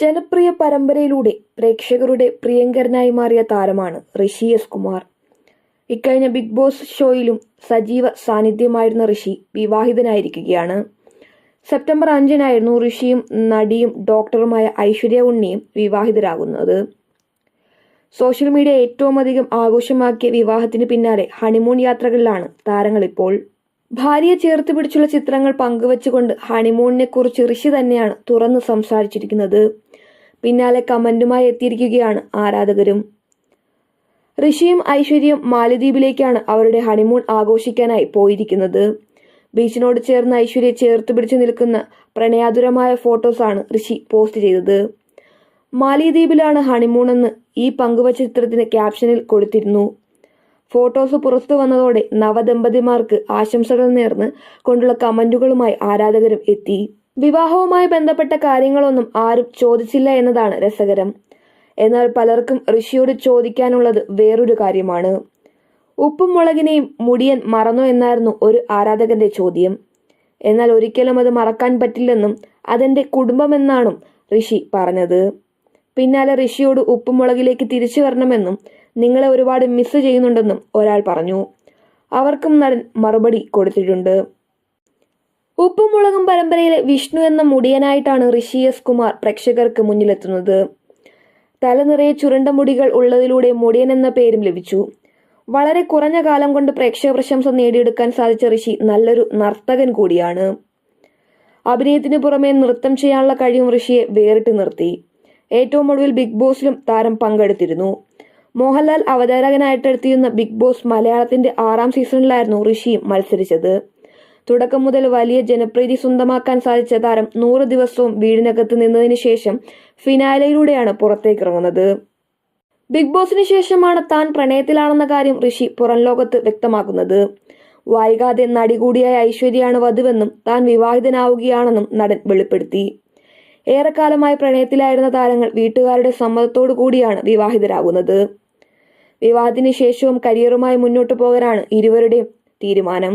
ജനപ്രിയ പരമ്പരയിലൂടെ പ്രേക്ഷകരുടെ പ്രിയങ്കരനായി മാറിയ താരമാണ് ഋഷി എസ് കുമാർ. ഇക്കഴിഞ്ഞ ബിഗ് ബോസ് ഷോയിലും സജീവ സാന്നിധ്യമായിരുന്ന ഋഷി വിവാഹിതനായിരിക്കുകയാണ്. സെപ്റ്റംബർ അഞ്ചിനായിരുന്നു ഋഷിയും നടിയും ഡോക്ടറുമായ ഐശ്വര്യ ഉണ്ണിയും വിവാഹിതരാകുന്നത്. സോഷ്യൽ മീഡിയ ഏറ്റവും അധികം ആഘോഷമാക്കിയ വിവാഹത്തിന് പിന്നാലെ ഹണിമൂൺ യാത്രകളിലാണ് താരങ്ങൾ ഇപ്പോൾ ഭാര്യയെ ചേർത്ത് പിടിച്ചുള്ള ചിത്രങ്ങൾ പങ്കുവച്ചുകൊണ്ട് ഹണിമൂണിനെ കുറിച്ച് ഋഷി തന്നെയാണ് തുറന്ന് സംസാരിച്ചിരിക്കുന്നത്. പിന്നാലെ കമന്റുമായി എത്തിയിരിക്കുകയാണ് ആരാധകരും. ഋഷിയും ഐശ്വര്യയും മാലദ്വീപിലേക്കാണ് അവരുടെ ഹണിമൂൺ ആഘോഷിക്കാനായി പോയിരിക്കുന്നത്. ബീച്ചിനോട് ചേർന്ന് ഐശ്വര്യ ചേർത്ത് പിടിച്ചു നിൽക്കുന്ന പ്രണയാതുരമായ ഫോട്ടോസാണ് ഋഷി പോസ്റ്റ് ചെയ്തത്. മാലിദ്വീപിലാണ് ഹണിമൂൺ എന്ന് ഈ പങ്കുവച്ച ചിത്രത്തിന് ക്യാപ്ഷനിൽ കൊടുത്തിരുന്നു. ഫോട്ടോസ് പുറത്തു വന്നതോടെ നവദമ്പതിമാർക്ക് ആശംസകൾ നേർന്ന് കൊണ്ടുള്ള കമന്റുകളുമായി ആരാധകരും എത്തി. വിവാഹവുമായി ബന്ധപ്പെട്ട കാര്യങ്ങളൊന്നും ആരും ചോദിച്ചില്ല എന്നതാണ് രസകരം. എന്നാൽ പലർക്കും ഋഷിയോട് ചോദിക്കാനുള്ളത് വേറൊരു കാര്യമാണ്. ഉപ്പും മുളകിനെയും മുടിയൻ മറന്നോ എന്നായിരുന്നു ഒരു ആരാധകന്റെ ചോദ്യം. എന്നാൽ ഒരിക്കലും അത് മറക്കാൻ പറ്റില്ലെന്നും അതെന്റെ കുടുംബമെന്നാണും ഋഷി പറഞ്ഞത്. പിന്നാലെ ഋഷിയോട് ഉപ്പും മുളകിലേക്ക് തിരിച്ചു വരണമെന്നും നിങ്ങളെ ഒരുപാട് മിസ് ചെയ്യുന്നുണ്ടെന്നും ഒരാൾ പറഞ്ഞു. അവർക്കും നടൻ മറുപടി കൊടുത്തിട്ടുണ്ട്. ഉപ്പും മുളകും പരമ്പരയിലെ വിഷ്ണു എന്ന മുടിയനായിട്ടാണ് ഋഷി എസ് കുമാർ പ്രേക്ഷകർക്ക് മുന്നിലെത്തുന്നത്. തലനിറയെ ചുരണ്ട മുടികൾ ഉള്ളതിലൂടെ മുടിയൻ എന്ന പേരും ലഭിച്ചു. വളരെ കുറഞ്ഞ കാലം കൊണ്ട് പ്രേക്ഷക പ്രശംസ നേടിയെടുക്കാൻ സാധിച്ച ഋഷി നല്ലൊരു നർത്തകൻ കൂടിയാണ്. അഭിനയത്തിന് പുറമെ നൃത്തം ചെയ്യാനുള്ള കഴിവും ഋഷിയെ വേറിട്ട് നിർത്തി. ഏറ്റവും ഒടുവിൽ ബിഗ് ബോസിലും താരം പങ്കെടുത്തിരുന്നു. മോഹൻലാൽ അവതാരകനായിട്ടെടുത്തിരുന്ന ബിഗ് ബോസ് മലയാളത്തിന്റെ ആറാം സീസണിലായിരുന്നു ഋഷിയും മത്സരിച്ചത്. തുടക്കം മുതൽ വലിയ ജനപ്രീതി സ്വന്തമാക്കാൻ സാധിച്ച താരം നൂറ് ദിവസവും വീടിനകത്ത് നിന്നതിന് ശേഷം ഫിനാലയിലൂടെയാണ് പുറത്തേക്കിറങ്ങുന്നത്. ബിഗ് ബോസിന് ശേഷമാണ് താൻ പ്രണയത്തിലാണെന്ന കാര്യം ഋഷി പുറം ലോകത്ത് വ്യക്തമാക്കുന്നത്. വൈകാതെ നടി കൂടിയായ ഐശ്വര്യയാണ് വധുവെന്നും താൻ വിവാഹിതനാവുകയാണെന്നും നടൻ വെളിപ്പെടുത്തി. ഏറെക്കാലമായി പ്രണയത്തിലായിരുന്ന താരങ്ങൾ വീട്ടുകാരുടെ സമ്മതത്തോടു കൂടിയാണ് വിവാഹിതരാകുന്നത്. വിവാഹത്തിന് ശേഷവും കരിയറുമായി മുന്നോട്ടു പോകാനാണ് ഇരുവരുടെയും തീരുമാനം.